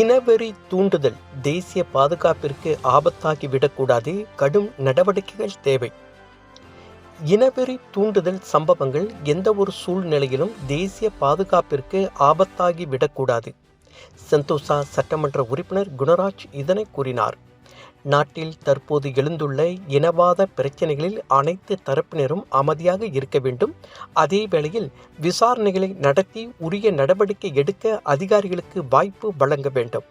இனவெறி தூண்டுதல் தேசிய பாதுகாப்பிற்கு ஆபத்தாகிவிடக்கூடாது கடும் நடவடிக்கைகள் தேவை. இனவெறி தூண்டுதல் சம்பவங்கள் எந்த ஒரு சூழ்நிலையிலும் தேசிய பாதுகாப்பிற்கு ஆபத்தாகி விடக்கூடாது. செந்தோசா சட்டமன்ற உறுப்பினர் குணராஜ் இதனை கூறினார். நாட்டில் தற்போது எழுந்துள்ள இனவாத பிரச்சனைகளில் அனைத்து தரப்பினரும் அமைதியாக இருக்க வேண்டும். அதே வேளையில் விசாரணைகளை நடத்தி உரிய நடவடிக்கை எடுக்க அதிகாரிகளுக்கு வாய்ப்பு வழங்க வேண்டும்.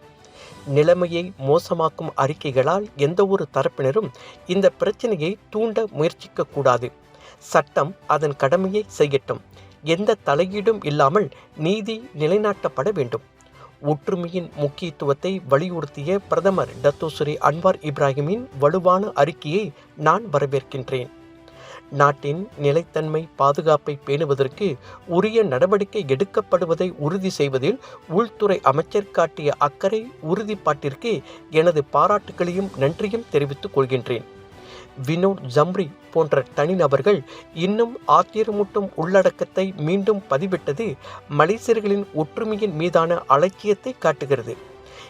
நிலைமையை மோசமாக்கும் அறிக்கைகளால் எந்த ஒரு தரப்பினரும் இந்த பிரச்சனையை தூண்ட முயற்சிக்கக்கூடாது. சட்டம் அதன் கடமையை செய்யட்டும். எந்த தலையீடும் இல்லாமல் நீதி நிலைநாட்டப்பட வேண்டும். ஒற்றுமையின் முக்கியத்துவத்தை வலியுறுத்திய பிரதமர் டத்தோஸ்ரீ அன்வார் இப்ராஹிமின் வலுவான அறிக்கையை நான் வரவேற்கின்றேன். நாட்டின் நிலைத்தன்மை பாதுகாப்பை பேணுவதற்கு உரிய நடவடிக்கை எடுக்கப்படுவதை உறுதி செய்வதில் உள்துறை அமைச்சர் காட்டிய அக்கறை உறுதிப்பாட்டிற்கு எனது பாராட்டுகளையும் நன்றியும் தெரிவித்துக் கொள்கின்றேன். வினோத் ஜம்ரி போன்ற தனிநபர்கள் இன்னும் ஆத்திரமூட்டும் உள்ளடக்கத்தை மீண்டும் பதிவிட்டது மலேசியர்களின் ஒற்றுமையின் மீதான அலட்சியத்தை காட்டுகிறது.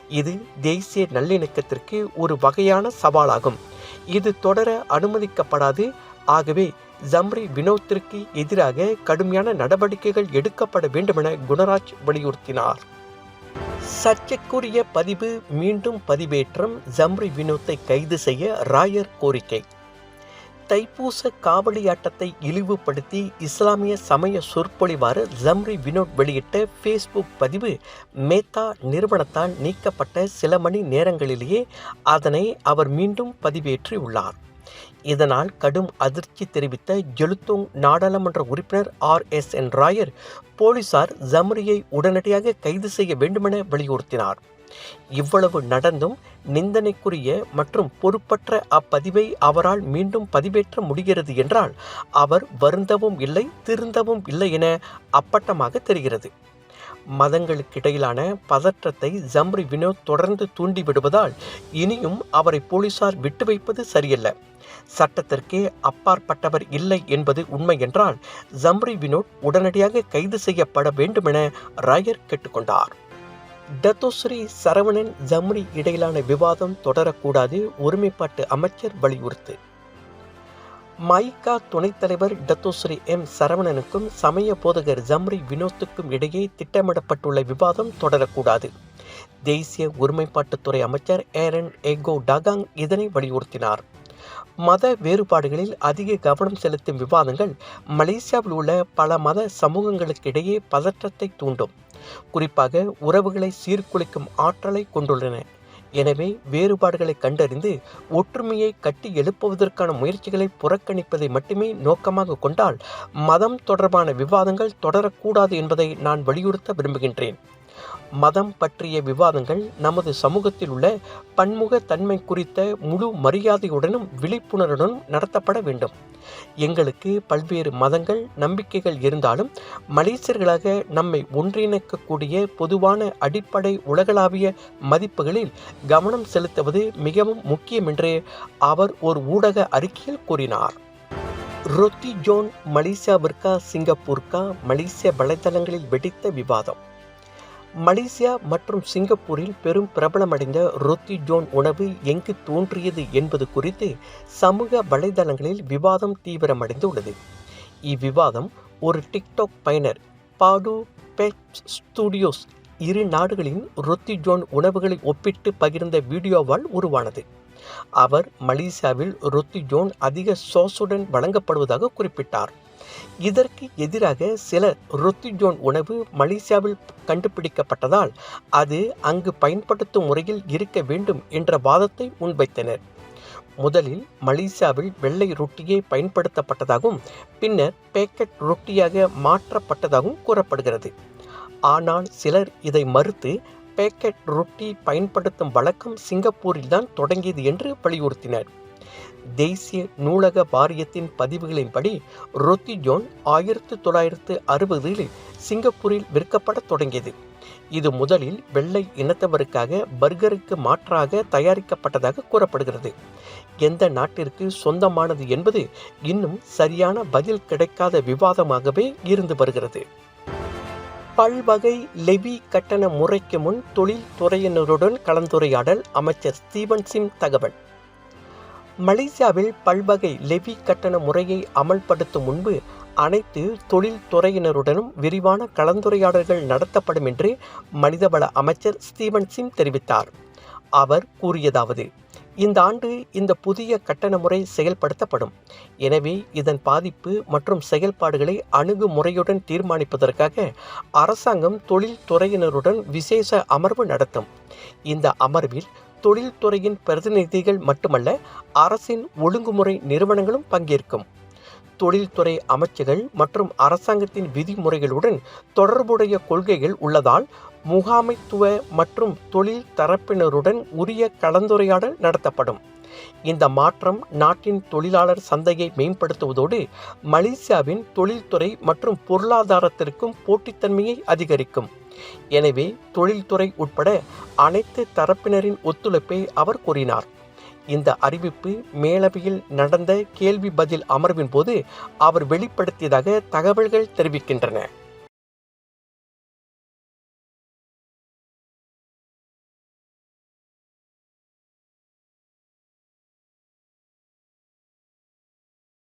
இது தேசிய நல்லிணக்கத்திற்கு ஒரு வகையான சவாலாகும். இது தொடர அனுமதிக்கப்படாது. ஆகவே ஜம்ரி வினோத்திற்கு எதிராக கடுமையான நடவடிக்கைகள் எடுக்கப்பட வேண்டுமென குணராஜ் வலியுறுத்தினார். சர்ச்சைக்குரிய பதிவு மீண்டும் பதிவேற்றம் ஜம்ரி வினோத்தை கைது செய்ய ராயர் கோரிக்கை. தைப்பூச காவலியாட்டத்தை இழிவுபடுத்தி இஸ்லாமிய சமய சொற்பொழிவாறு ஜம்ரி வினோத் வெளியிட்ட ஃபேஸ்புக் பதிவு மேத்தா நிறுவனத்தால் நீக்கப்பட்ட சில மணி நேரங்களிலேயே அதனை அவர் மீண்டும் பதிவேற்றி உள்ளார். இதனால் கடும் அதிர்ச்சி தெரிவித்த ஜெலுத்தோங் நாடாளுமன்ற உறுப்பினர் ஆர் எஸ் என் ராயர் போலீசார் ஜம்ரியை உடனடியாக கைது செய்ய வேண்டுமென வலியுறுத்தினார். இவ்வளவு நடந்தும் நிந்தனைக்குரிய மற்றும் பொறுப்பற்ற அப்பதிவை அவரால் மீண்டும் பதிவேற்ற முடிகிறது என்றால் அவர் வருந்தவும் இல்லை திருந்தவும் இல்லை என அப்பட்டமாக தெரிகிறது. மதங்களுக்கிடையிலான பதற்றத்தை ஜம்ரி வினோத் தொடர்ந்து தூண்டிவிடுவதால் இனியும் அவரை போலீசார் விட்டு வைப்பது சரியல்ல. சட்டத்திற்கே அப்பாற்பட்டவர் இல்லை என்பது உண்மை என்றால் ஜம்ரி வினோத் உடனடியாக கைது செய்யப்பட வேண்டுமென ராயர் கேட்டுக்கொண்டார். டத்தோஸ்ரீ சரவணன் ஜம்ரி இடையிலான விவாதம் தொடரக்கூடாது ஒருமைப்பாட்டு அமைச்சர் வலியுறுத்து. மைகா துணைத் தலைவர் டத்தோஸ்ரீ எம். சரவணனுக்கும் சமய போதகர் ஜம்ரி வினோத்துக்கும் இடையே திட்டமிடப்பட்டுள்ள விவாதம் தொடரக்கூடாது. தேசிய ஒருமைப்பாட்டுத்துறை அமைச்சர் ஏரன் எகோ டகாங் இதனை வலியுறுத்தினார். மத வேறுபாடுகளில் அதிக கவனம் செலுத்தும் விவாதங்கள் மலேசியாவில் உள்ள பல மத சமூகங்களுக்கு இடையே பதற்றத்தை தூண்டும். குறிப்பாக உறவுகளை சீர்குலைக்கும் ஆற்றலை கொண்டுள்ளன. எனவே வேறுபாடுகளை கண்டறிந்து ஒற்றுமையை கட்டி எழுப்புவதற்கான முயற்சிகளை புறக்கணிப்பதை மட்டுமே நோக்கமாக கொண்டால் மதம் தொடர்பான விவாதங்கள் தொடரக்கூடாது என்பதை நான் வலியுறுத்த விரும்புகின்றேன். மதம் பற்றிய விவாதங்கள் நமது சமூகத்தில் உள்ள பன்முக தன்மை குறித்த முழு மரியாதையுடனும் விழிப்புணர்வுடனும் நடத்தப்பட வேண்டும். எங்களுக்கு பல்வேறு மதங்கள் நம்பிக்கைகள் இருந்தாலும் மலேசியர்களாக நம்மை ஒன்றிணைக்கக்கூடிய பொதுவான அடிப்படை உலகளாவிய மதிப்புகளில் கவனம் செலுத்துவது மிகவும் முக்கியம் என்று அவர் ஒரு ஊடக அறிக்கையில் கூறினார். ரொத்தி ஜோன் மலேசியாவிற்கா சிங்கப்பூர்க்கா மலேசிய வலைதளங்களில் வெடித்த விவாதம். மலேசியா மற்றும் சிங்கப்பூரில் பெரும் பிரபலமடைந்த ரொத்தி ஜோன் உணவு எங்கு தோன்றியது என்பது குறித்து சமூக வலைதளங்களில் விவாதம் தீவிரமடைந்துள்ளது. இவ்விவாதம் ஒரு டிக்டாக் பயனர் பாடு பெட் ஸ்டுடியோஸ் இரு நாடுகளின் ரொத்தி ஜோன் உணவுகளை ஒப்பிட்டு பகிர்ந்த வீடியோவால் உருவானது. அவர் மலேசியாவில் ரொத்தி ஜோன் அதிக சோஸுடன் வழங்கப்படுவதாக குறிப்பிட்டார். இதற்கு எதிராக சில ரொத்திஜோன் உணவு மலேசியாவில் கண்டுபிடிக்கப்பட்டதால் அது அங்கு பயன்படுத்தும் முறையில் இருக்க வேண்டும் என்ற வாதத்தை முன்வைத்தனர். முதலில் மலேசியாவில் வெள்ளை ரொட்டியே பயன்படுத்தப்பட்டதாகவும் பின்னர் பேக்கெட் ரொட்டியாக மாற்றப்பட்டதாகவும் கூறப்படுகிறது. ஆனால் சிலர் இதை மறுத்து பேக்கெட் ரொட்டி பயன்படுத்தும் வழக்கம் சிங்கப்பூரில்தான் தொடங்கியது என்று வலியுறுத்தினர். தேசிய நூலக வாரியத்தின் பதிவுகளின்படி ரொத்தி ஜோன் ஆயிரத்து தொள்ளாயிரத்து அறுபதில் சிங்கப்பூரில் விற்கப்படத் தொடங்கியது. இது முதலில் வெள்ளை இனத்தவருக்காக பர்கருக்கு மாற்றாக தயாரிக்கப்பட்டதாக கூறப்படுகிறது. எந்த நாட்டிற்கு சொந்தமானது என்பது இன்னும் சரியான பதில் கிடைக்காத விவாதமாகவே இருந்து வருகிறது. பல்வகை லெவி கட்டண முறைக்கு முன் தொழில்துறையினருடன் கலந்துரையாடல் அமைச்சர் ஸ்டீவன் சிங் தகவல். மலேசியாவில் பல்வகை லெவி கட்டண முறையை அமல்படுத்தும் முன்பு அனைத்து தொழில்துறையினருடனும் விரிவான கலந்துரையாடல்கள் நடத்தப்படும் என்று மனிதவள அமைச்சர் ஸ்டீவன் சிங் தெரிவித்தார். அவர் கூறியதாவது இந்த ஆண்டு இந்த புதிய கட்டண முறை செயல்படுத்தப்படும். எனவே இதன் பாதிப்பு மற்றும் செயல்பாடுகளை அணுகுமுறையுடன் தீர்மானிப்பதற்காக அரசாங்கம் தொழில்துறையினருடன் விசேஷ அமர்வு நடத்தும். இந்த அமர்வில் தொழில்துறையின் பிரதிநிதிகள் மட்டுமல்ல அரசின் ஒழுங்குமுறை நிறுவனங்களும் பங்கேற்கும். தொழில்துறை அமைச்சுகள் மற்றும் அரசாங்கத்தின் விதிமுறைகளுடன் தொடர்புடைய கொள்கைகள் உள்ளதால் முகாமைத்துவ மற்றும் தொழில் தரப்பினருடன் உரிய கலந்துரையாடல் நடத்தப்படும். இந்த மாற்றம் நாட்டின் தொழிலாளர் சந்தையை மேம்படுத்துவதோடு மலேசியாவின் தொழில்துறை மற்றும் பொருளாதாரத்திற்கும் போட்டித்தன்மையை அதிகரிக்கும். எனவே தொழில்துறை உட்பட அனைத்து தரப்பினரின் ஒத்துழைப்பை அவர் கூறினார். இந்த அறிவிப்பு மேலவையில் நடந்த கேள்வி பதில் அமர்வின் போது அவர் வெளிப்படுத்தியதாக தகவல்கள் தெரிவிக்கின்றன.